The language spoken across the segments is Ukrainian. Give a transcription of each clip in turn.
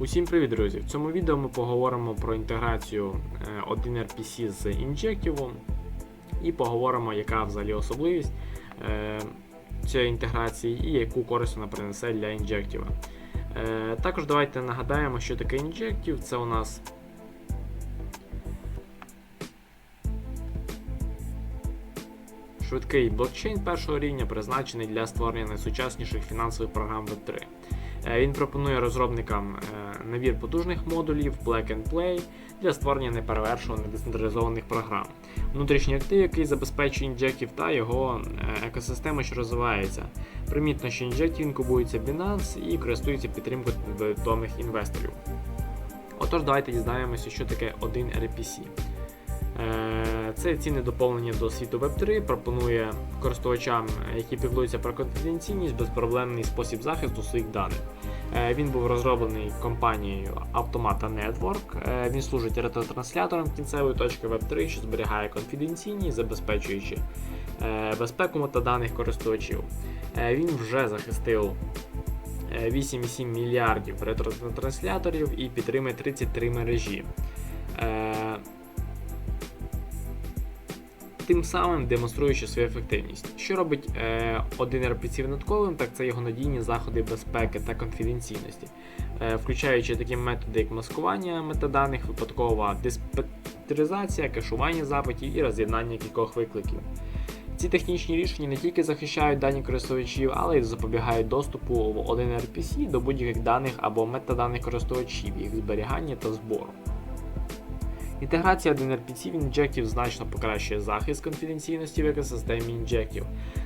Усім привіт, друзі! В цьому відео ми поговоримо про інтеграцію 1RPC з Injective і поговоримо, яка взагалі особливість е, цієї інтеграції і яку користь вона принесе для Injective. Е, Також давайте нагадаємо, що таке Injective. Це у нас швидкий блокчейн першого рівня, призначений для створення найсучасніших фінансових програм Web3. Е, Він пропонує розробникам е, набір потужних модулів Plug and Play для створення неперевершуваних децентралізованих програм. Внутрішній актив, який забезпечує Injective та його е, екосистема, що розвивається. Примітно, що Injective інкубується Binance і користується підтримкою відомих інвесторів. Отож, давайте дізнаємося, що таке 1RPC. Е, Це цінне доповнення до світу Web3 пропонує користувачам, які піклуються про конфіденційність, безпроблемний спосіб захисту своїх даних. Е, Він був розроблений компанією Automata Network. Е, Він служить ретротранслятором кінцевої точки Web3, що зберігає конфіденційність, забезпечуючи е, безпеку метаданих користувачів. Е, Він вже захистив е, 8,7 мільярдів ретротрансляторів і підтримує 33 мережі. Тим самим демонструючи свою ефективність. Що робить е, один RPC винятковим, так це його надійні заходи безпеки та конфіденційності, е, включаючи такі методи, як маскування метаданих, випадкова диспеттеризація, кешування запитів і роз'єднання кількох викликів. Ці технічні рішення не тільки захищають дані користувачів, але й запобігають доступу в 1 RPC до будь-яких даних або метаданих користувачів, їх зберігання та збору. Інтеграція 1RPC в Injective значно покращує захист конфіденційності в екосистемі Injective.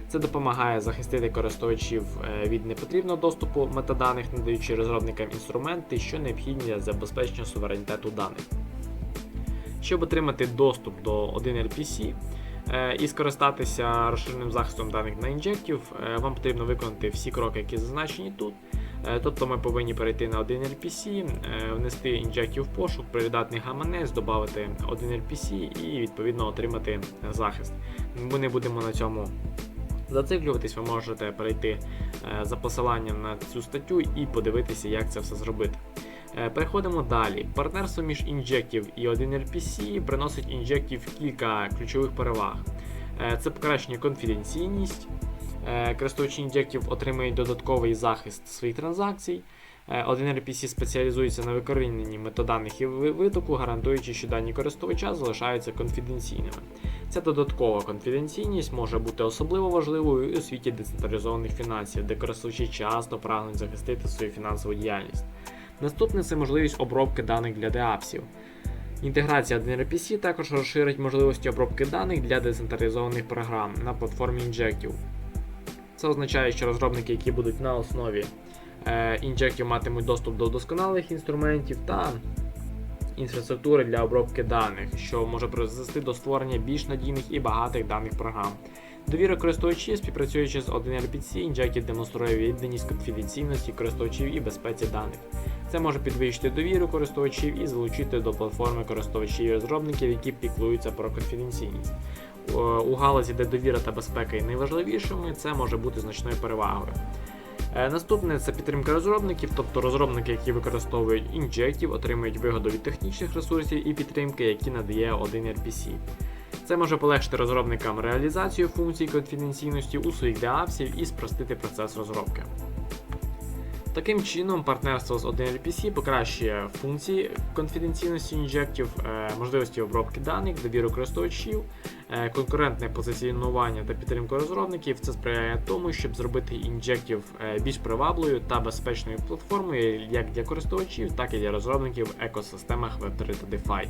Це допомагає захистити користувачів е, від непотрібного доступу метаданих, надаючи розробникам інструменти, що необхідні для забезпечення суверенітету даних. Щоб отримати доступ до 1RPC е, і скористатися розширеним захистом даних на Injective, е, вам потрібно виконати всі кроки, які зазначені тут. Е, Тобто ми повинні перейти на 1 RPC, е, внести Injective в пошук, придатний гаманець, додати 1 RPC і відповідно отримати захист. Ми не будемо на цьому зациклюватись, ви можете перейти е, за посиланням на цю статтю і подивитися, як це все зробити. Переходимо далі. Партнерство між Injective і 1 RPC приносить Injective кілька ключових переваг. Це покращення конфіденційність. Е, Користувачі Injective отримають додатковий захист своїх транзакцій. Е, Один RPC спеціалізується на викоріненні метаданих і витоку, гарантуючи, що дані користувача залишаються конфіденційними. Ця додаткова конфіденційність може бути особливо важливою у світі децентралізованих фінансів, де користувачі часто прагнуть захистити свою фінансову діяльність. Наступне це можливість обробки даних для деапсів. Інтеграція 1RPC також розширить можливості обробки даних для децентралізованих програм на платформі Injective. Це означає, що розробники, які будуть на основі е, Injective, матимуть доступ до досконалих інструментів та інфраструктури для обробки даних, що може призвести до створення більш надійних і багатих даних програм. Довіра користувачів, співпрацюючи з 1RPC, Injective демонструє відданість конфіденційності користувачів і безпеці даних. Це може підвищити довіру користувачів і залучити до платформи користувачів і розробників, які піклуються про конфіденційність. Е, У галузі, де довіра та безпека є найважливішими, це може бути значною перевагою. Е, Наступне це підтримка розробників, тобто розробники, які використовують Injective, отримують вигоду від технічних ресурсів і підтримки, які надає 1RPC. Це може полегшити розробникам реалізацію функцій конфіденційності у своїх деапсів і спростити процес розробки. Таким чином, партнерство з 1RPC покращує функції конфіденційності Injective, е, можливості обробки даних, довіру користувачів, е, конкурентне позиціонування та підтримку розробників. Це сприяє тому, щоб зробити Injective е, більш привабливою та безпечною платформою як для користувачів, так і для розробників в екосистемах Web3 та DeFi.